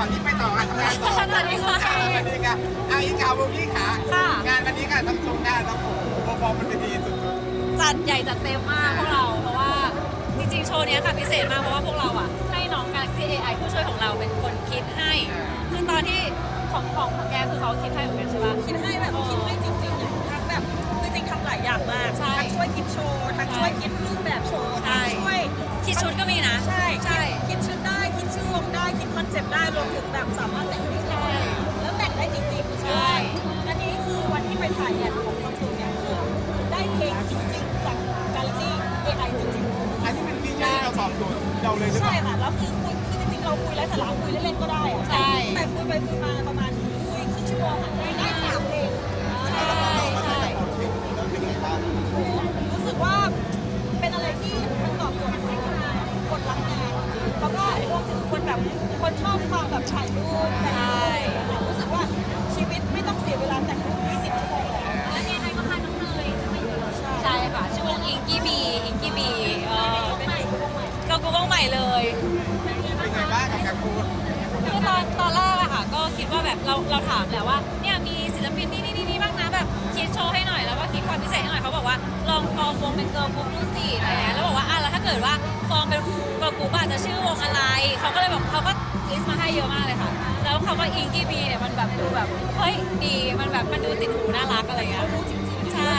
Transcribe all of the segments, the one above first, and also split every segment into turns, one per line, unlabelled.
ฝั่งนี้ไปต่อกันทำงานต่อ
สวัสดีค่ะ
สวัสดีค่ะเอาอีกขาวบุกี้ขา
ค่ะ
งานวันนี้ค่ะทั้งชมงานทั้งผมโปรฟอร์มมันเป็นดีสุด
จัดใหญ่จัดเต็มมากพวกเรา เพราะว่าจริงๆ โชว์เนี้ยค่ะพิเศษมากเพราะว่าพวกเราอะให้น้อง Galaxy AI ผู้ช่วยของเราเป็นคนคิดให้ คือตอนที่ของของของแกคือเขาคิดให้เหมือนกันใช่ปะ
คิดให้แบบคิดให้จริงๆอะทั้งแบบคือจริงทำหลายอย่างมาก
ใช่
ทั้งช่วยคิดโชว์ทั้งช่วยคิดรูปแบบโชว์
ใช่
ทั้งช่วย
คิดชุดก็มีนะ
ใช่
ใช่
คิดคิดชุด ชื่อวงได้คิดคอนเซ็ปต์ได้รวมถึงแบบสามารถแต่งได้แล้วแต่งได้จริงๆ
ใช่
อันนี้คือวันที่ไปถ่ายแอดของซัมซุงเนี่ยคือได้เพลงจริงๆจาก Galaxy AI จริงๆ
อันนี้เป็นฟีเจอร์ที่เราตอบโจทย์เราเลยหรือเป
ใช่
ล่า
ค่ะแล้วคือคุยคือจริงๆเราคุยไร้สาระคุยเล่นๆก็ได้อะ
ใช่
แต่คุยไปคุยมาประมาณคุยครึ่งชั่วโมงอะได้สามเพ คนแบบคนชอบความแบบถ่ายรูปแต่งรูปรู้สึกว่าชีวิตไม่ต้องเสียเวลาแต่งรูป20ชั่วโมงแล้ว
แล้วเนี่ยไทยก็พาน้องเนยใช่ค่ะชื่อวงอิงกี้บีอิงกี้บีเออ
เป็นใหม่เป็นใหม่
ก็กูวงใหม่เลย
เป็นไงบ้างกับการพูด
คือตอนตอนแรกอะค่ะก็คิดว่าแบบเราเราถามแหละว่าเนี่ยมีศิลปินนี่นี่นี่นี่บ้างนะแบบคิดโชว์ให้หน่อยแล้วก็คิดความพิเศษให้หน่อยเขาบอกว่าลองฟอร์มวงเป็นเกิร์ลกรุ๊ปดูสิอะไรเงี้ยแล้วบอกว่าอะแล้วถ้าเกิดว่า องเป็นกกรุ๊ปอาจจะชื่อวงอะไร เขาก็เลยแบบเขาก็ลิสต์มาให้เยอะมากเลยค่ะ แล้วคำว่าอิงกี้บีเนี่ยมันแบบดูแบบเฮ้ยดีมันแบบมันดูติดหูน่ารักอะไรเงี้ย
รู้จริงๆ
ใช่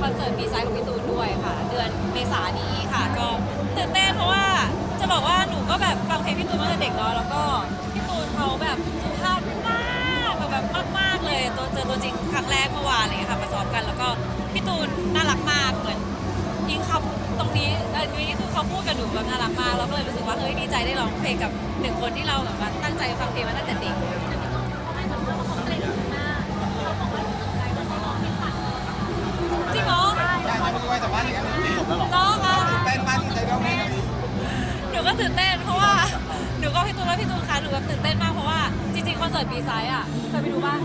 คอนเสิ
ร์ต
บีไซด์ของพี่ตูนด้วยค่ะ เดือนเมษายนี้ค่ะ ก็ตื่นเต้นเพราะว่าจะบอกว่าหนูก็แบบฟังเพลงพี่ตูนมาตั้งแต่เด็กเนาะแล้วก็พี่ตูนเขาแบบสุภาพมากแบบมาก ๆเลยตัวเจอตัวจริงครั้งแรกเมื่อวานเลยค่ะมาซ้อมกันแล้วก็พี่ตูนน่ารักมากเหมือนยิงเขาตรงนี้อันนี้คือเขาพูดกับหนูแบบน่ารักมากเราก็เลยรู้สึกว่าเฮ้ยดีใจได้ร้องเพลงกับหนึ่งคนที่เราแบบว่าตั้งใจฟังเพลงมาตั้งแต่เด็ก
แต่พี่ตุ้มเขาให้สัมภาษณ์ว่าเขาเกรง
ใช่ไม่รู้ว่าสัมภาษณ์อย่างนั้นจริง
น้องคะ
ตื่นเต้นมากที่ใจร้องเพลงแบบนี้
หนูก็ตื่นเต้นเพราะว่าหนูก็พี่ตูนว่าพี่ตูนคะหนูแบบตื่นเต้นมากเพราะว่าจริงๆคอนเสิร์ตปีไซด์อะเคยไปดูบ้าง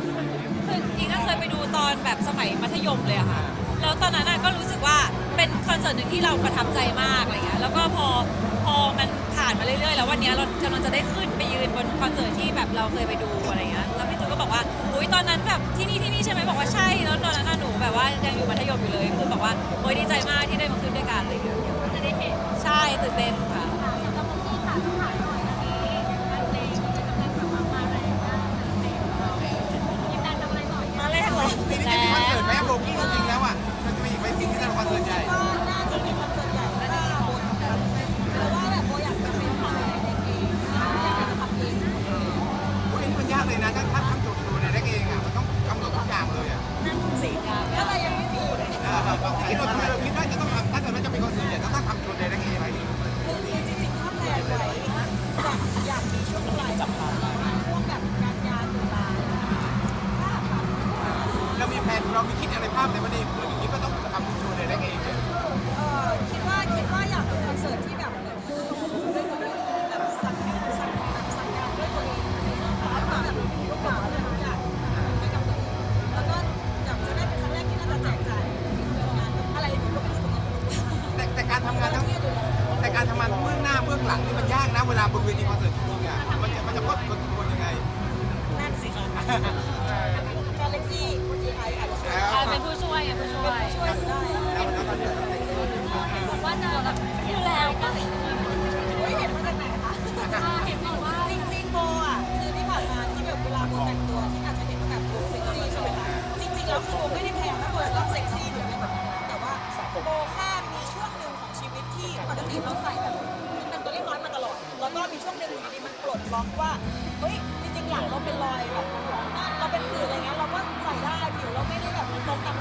คือจริงก็เคยไปดูตอนแบบสมัยมัธยมเลยอะค่ะแล้วตอนนั้นอะก็รู้สึกว่าเป็นคอนเสิร์ตหนึ่งที่เราประทับใจมากอะไรเงี้ยแล้วก็พอพอมันผ่านมาเรื่อยๆ แล้ววันเนี้ยเรากำลังจะได้ขึ้นไปยืนบนคอนเสิร์ตที่แบบเราเคยไปดูอะไรเงี้ยแล้วพี่ตูนก็ บอกว่าอุ้ยตอนนั้นแบบที่นี่ที่นี่ใช่ไหมบอกว่าใช่แล้วตอนนั้นน่ะหนูแบบว่ายังอยู่มัธยมอยู่เลยคือบอกว่าโอ้ยดีใจมากที่ได้มาขึ้นด้วยกันอะไรเงี้ย
จะได้เห็น
ใช่ตื่นเต้นค่ะ
ค่ะสำหรับพี่ค่ะต้องถามหน่อยอันนี้งานเพลงมันจะกำลังแบบว่ามาแรงมากยินดันทำอะไรหน่อย
มาแรกเลย
ปีนี้จะมีคอนเสิร์ตไหมโบกี้จริงๆแล้วอะมันจะมีอีกไหมจริงที่จะเป็นคอนเสิร์ตใหญ่
ก็น่าจะมีคอนเสิร์ตใหญ่ไม่ได้บนครับเพราะว่าแบบโบอยากจะเป็นทำอะไรเองเองอยากจะทำเอง
พวกนี้มันยากเลยนะถ้าถ้าทำโจางเลยอะ
นั่นสิก็เลยยังไม่มีเลย
เออคิดว่าทำไมเราคิดว่าจะต้องทำถ้าเกิดว่าจะเป็นคอนเสิร์ตใหญ่ต้องต้องทำโจทย์ในแรกเอไหม
คือจริงๆถ้าแพลนไว้จะอยากมีช่วงปลายจับมาช่วงแบบการยาตุลาถ้าทำ
เรามีแผนเรามีคิดอะไรภาพในวันนี้ กา
แล็กซี่คุณจีไออาจจะช่วย
อ่าเป็นผู้ช่วยอะผู้ช่วย
ช่วยได้
บอกว่าจะแบบอยู่แล้วก็เห็น
เห็นมาจากไหนคะ
เห็นบอกว่า
จริงๆโบอะคือที่ผ่านมาที่แบบเวลาโบแต่งตัวที่อาจจะเห็นว่าแบบดูเซ็กซี่ใช่ไหมคะจริงๆแล้วคือโบไม่ได้แพงนะโบต้องเซ็กซี่หรืออะไรแบบนั้นแต่ว่าโบแค่มีช่วงหนึ่งของชีวิตที่ปกติเราใส่แบบเป็นตัวเล็กน้อยมาตลอดแล้วก็มีช่วงหนึ่งอยู่ดีมันปลดล็อกว่าเฮ้ยจริงๆหลังเราเป็นรอยแบบ เป็นผื่นอะไรเงี้ยเราก็ใส่ได้ผิวเราไม่ได้แบบตรงตามที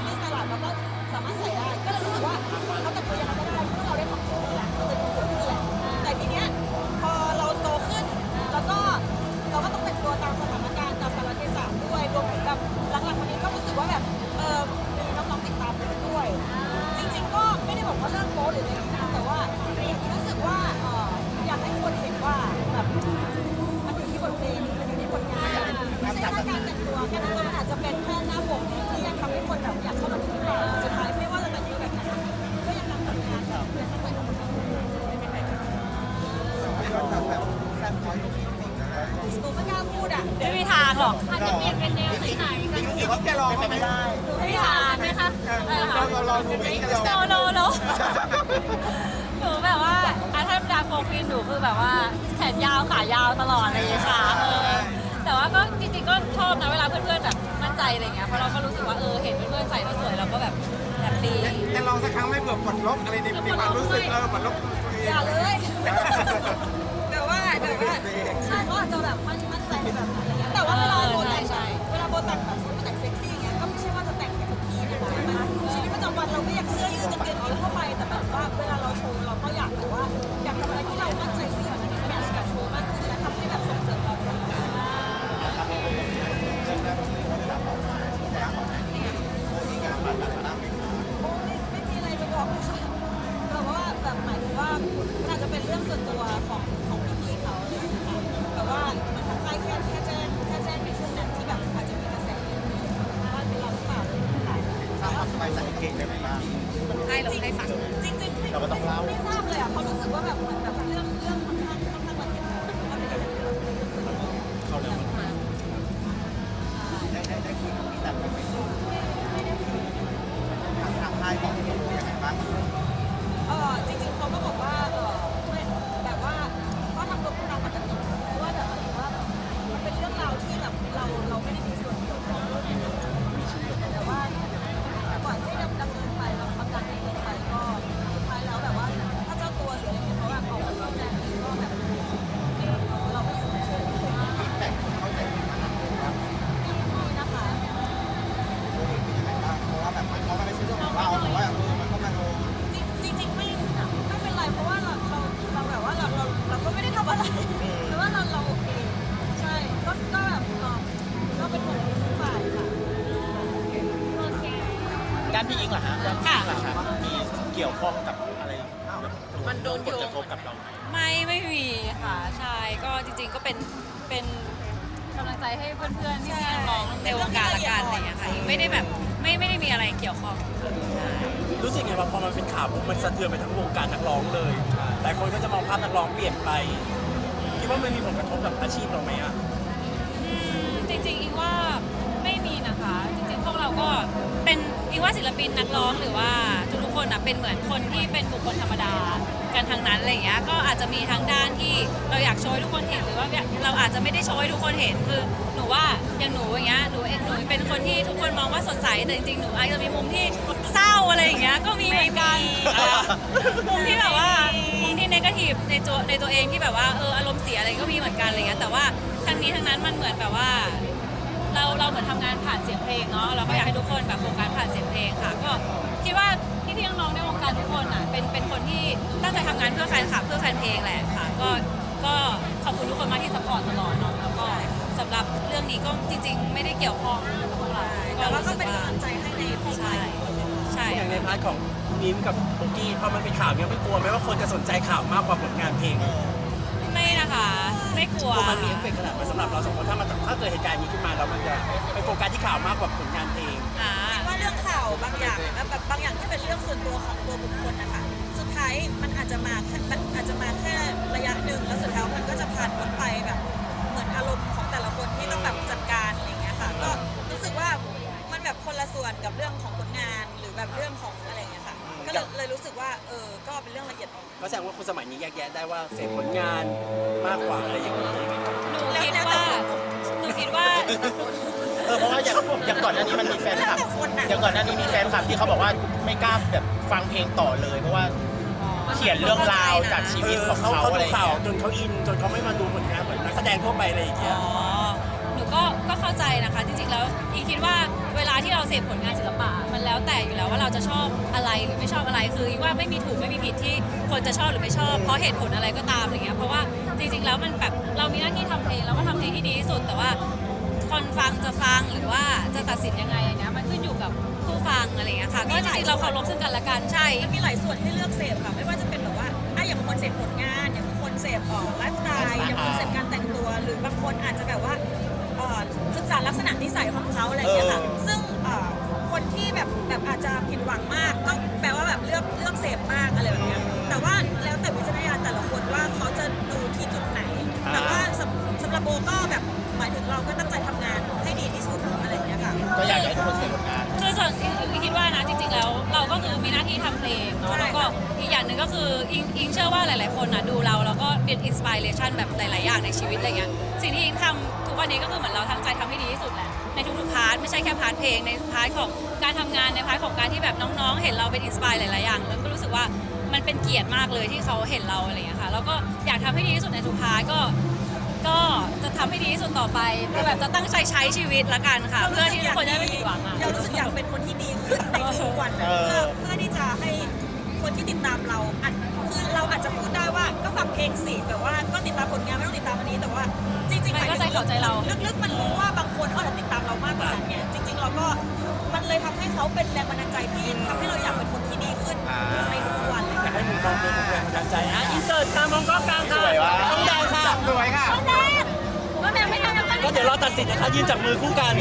่ตราก็
หรอก
อาจจะเปลี่ยนเป็นแนวใสๆกัน
จริงๆเขาจะลองเขาไหม
ไม่มีทาง
ไหมคะ
เราเราลองดูไหมจะลอง
โนโนโนหนูแบบว่าอาถ้าดาโฟควีนหนูคือแบบว่าแขนยาวขายาวตลอดอะไรอย่างเงี้ยค่ะเออแต่ว่าก็จริงๆก็ชอบนะเวลาเพื่อนๆแบบมั่นใจอะไรเงี้ยเพราะเราก็รู้สึกว่าเออเห็นเพื่อนๆใส่แล้วสวยเราก็แบบแฮปปี้
จะลองสักครั้งไหมเผื่อปลดล็อกอะไรในในความรู้สึกเออปลดล็อกตัวเอง
อย่าเลยแต่ว่าแต่ว่าใช่เขาอาจจะแบบมั่นมั่นใจในแบบ แต่ว่าเวลาโบแต่งเวลาโบแต่งแบบางทางค่ายบอก
พี่โบยังไงบ้าง
เออจริงๆเขาก็บอกว่าา
นพี่อิงเหรอฮะด้านพี่
ค่ะ
อิงเหรอครับมีเกี่ยวข้องกับอะไรมันโดนผลกระทบกับเราไหม
ไม่ไม่มีค่ะใช่ก็จริงๆก็เป็นเป็นกำลังใจให้เพื่อนๆที่น้องๆในวงการละกันอะไรอย่างเงี้ยค่ะไม่ได้แบบไม่ไม่ได้มีอะไรเกี่ยวข้อง
รู้สึกไงว่าพอมันเป็นข่าวปุ๊บมันสะเทือนไปทั้งวงการนักร้องเลยหลายคนก็จะมองภาพนักร้องเปลี่ยนไปคิดว่ามันมีผลกระทบกับอาชีพเราไหมอะ
อืมจริงๆอิงว่าไม่มีนะคะ จริงๆพวกเราก็เป็น อิงว่าศิลปินนักร้องหรือว่าทุกๆคนอะเป็นเหมือนคนที่เป็นบุคคลธรรมดากันทั้งนั้นอะไรอย่างเงี้ยก็อาจจะมีทั้งด้านที่เราอยากโชว์ให้ทุกคนเห็นหรือว่าเราอาจจะไม่ได้โชว์ให้ทุกคนเห็นคือหนูว่าอย่างหนูอย่างเงี้ยหนูเองหนูเป็นคนที่ทุกคนมองว่าสดใสแต่จริงๆหนูอาจจะมีมุมที่เศร้าอะไรอย่างเงี้ยก็มีเหมือนกันมุมที่แบบว่ามุมที่นกาทีฟในตัวในตัวเองที่แบบว่าเอออารมณ์เสียอะไรก็มีเหมือนกันอะไรเงี้ยแต่ว่าทั้งนี้ทั้งนั้นมันเหมือนแบบว่า เราเราเหมือนทำงานผ่านเสียงเพลงเนาะเราก็อยากให้ทุกคนแบบโฟกัสผ่านเสียงเพลงค่ะ ก็คิดว่าพี่พี่น้องๆในวงการทุกคนอะเป็นเป็นคนที่ตั้งใจทำงานเพื่อแฟนคลับเพื่อแฟนเพลงแหละค่ะ ก็ก็ขอบคุณทุกคนมากที่สปอร์ตตลอดเนาะแล้วก็สำหรับเรื่องนี้ก็จริง ๆ ไม่ได้เกี่ยวข้องกับพวกเรา
แต่ว่า
รู้
ก็
สึ
เป็นกำลังใจให้ในพี่
ใช่
ชายทุกคนเลยค่ะ
ใช่
อย่างในพาร์ทของมิ้มกับโบกี้พอมันเป็นข่าวเนี้ยไม่กลัวไหมว่าคนจะสนใจข่าวมากกว่าผลงานเพลง
ไม่นะคะ ไม่กลัว
กลัวมันมีเอฟเฟกต์ขนาดมันสำหรับเราสองคนถ้ามันถ้า เกิดเหตุการณ์นี้ขึ้นมาเรามันจะไปโฟกัสที่ข่าวมากกว่าผลงานเพลง
อ่า
ว่าเรื่องข่าวบางอย่างนะแบบบางอย่างที่เป็นเรื่องส่วนตัวของตัวบุคคลนะคะสุดท้ายมันอาจจะมาแค่มันอาจจะมาแค่ระยะหนึ่งแล้วสุดท้ายมันก็จะผ่านพ้นไปแบบ เหมือนอารมณ์ของแต่ละคนที่ต้องแบบจัดการอะไรอย่างเงี้ยค่ะ ก็รู้สึกว่ามันแบบคนละส่วนกับเรื่องของผลงานหรือแบบเรื่องของอะไรอย่างเงี้ยค่ะ ก็เลยเลยรู้สึกว่าเออก็เป็นเรื่องละเอียดอ่อน
ก็แสดงว่าคนสมัยนี้แยกแยะได้ว่าเสพผลงานมากกว่าอะไรอย่างนี้
หนูคิดว่าหนูคิดว่า
เออเพราะว่าอย่างอย่างก่อนหน้านี้มันมีแฟนคลับ
แล้วแต่คนน่ะ
อย่างก่อนหน้านี้มีแฟนคลับที่เขาบอกว่าไม่กล้าแบบฟังเพลงต่อเลย เพราะว่าเขียนเรื่องราวจากชีวิตของ
เขา
เขา
เขา
อะไร
ดู
อย่าง
ข่าว
เงี้ย
จนเขาอินจนเขาไม่มาดูผลงานเหมือนนักแสดงทั่วไปอะไรอย่างเงี้ย
อ๋อหนูก็ก็เข้าใจนะคะ จริงๆแล้วอีคิดว่าเวลาที่เราเสพผลงานศิลปะ มันแล้วแต่อยู่แล้วว่าเราจะชอบอะไรหรือไม่ชอบอะไรคืออีว่าไม่มีถูกไม่มีผิดที่คนจะชอบหรือไม่ชอบ เพราะเหตุผลอะไรก็ตามอะไรเงี้ยเพราะว่าจริงๆแล้วมันแบบเรามีหน้าที่ทำเพลงเราก็ทำเพลงที่ดีที่สุดแต่ว่า คนฟังจะฟังหรือว่าจะตัดสินยังไงอันเนี้ยมันขึ้นอยู่กับผู้ฟังอะไรเงี้ยค่ะก็จริงๆเราเคารพซึ่งกันและกันใช่
มันมีหลายส่วนให้เลือกเสพค่ะ ไม่ว่าจะเป็นแบบว่าอะอย่างบางคนเสพผลงาน อย่างบางคนเสพเอ่อไลฟ์สไตล์ อย่างบางคนเสพการแต่งตัว หรือบางคนอาจจะแบบว่าเอ่อศึกษาลักษณะนิสัยของเขาอะไรอย่างเงี้ยค่ะซึ่งเอ่อคนที่แบบแบบอาจจะผิดหวังมาก ก็แปลว่าแบบเลือกเลือกเสพมากอะไรแบบเนี้ย แต่ว่าแล้วแต่วิจารณญาณแต่ละคนว่าเขาจะดูที่จุดไหน แต่ว่าสำสำหรับโบก็แบบหมายถึงเราก็ ทำ
เพลงเนาะแล้วก็อีกอย่างหนึ่งก็คืออิงอิงเชื่อว่าหลาย ๆ คนนะดูเราแล้วก็เป็นอินสปิเรชันแบบหลาย ๆ อย่างในชีวิตอะไรเงี้ยสิ่งที่อิงทำทุกวันนี้ก็คือเหมือนเราตั้งใจทำให้ดีที่สุดแหละในทุก ๆ พาร์ทไม่ใช่แค่พาร์ทเพลงในพาร์ทของการทำงานในพาร์ทของการที่แบบน้อง ๆ เห็นเราเป็นอินสปายหลาย ๆ อย่างแล้วก็รู้สึกว่ามันเป็นเกียรติมากเลยที่เขาเห็นเราอะไรเงี้ยค่ะแล้วก็อยากทำให้ดีที่สุดในทุกพาร์ทก็ ก็จะทำให้ดีที่สุดต่อไปก็แบบจะตั้งใจใช้ชีวิตละกันค่ะ เพื่อที่ทุกคนจะได้ไม่ผิดหวังอะ
เรารู้สึกอยากเป็นคนที่ดีขึ้นในทุกๆวันนะ
เออ
เพื่อเพื่อที่จะให้คนที่ติดตามเราอาจคือเราอาจจะพูดได้ว่าก็ฟังเพลงสิแต่ว่าก็ติดตามผลงานไม่ต้องติดตามอันนี้แต่ว่า จริงๆ
มันก็ใจเขาใจเรา
ลึกๆมันรู้ว่าบางคนเขาอาจจะติดตามเรามากกว่านั้นไงจริง ๆ เราก็มันเลยทำให้เขาเป็นแรงบันดาลใจที่ทำให้เราอยากเป็นคนที่ดีขึ้นในทุกๆวันเลย
อยากให้มุมมองเป็นแรงบันดาลใจอะอินเสิร์ตค่ะมองกล้องกลางค่ะ
สวยว่ะ
ต้องแดงค่ะ
สวยค่ะ
ก็แม่ไม่ทำแล้วก็
ก็เดี๋ยวรอตัดสินนะคะยืนจับมือคู่กัน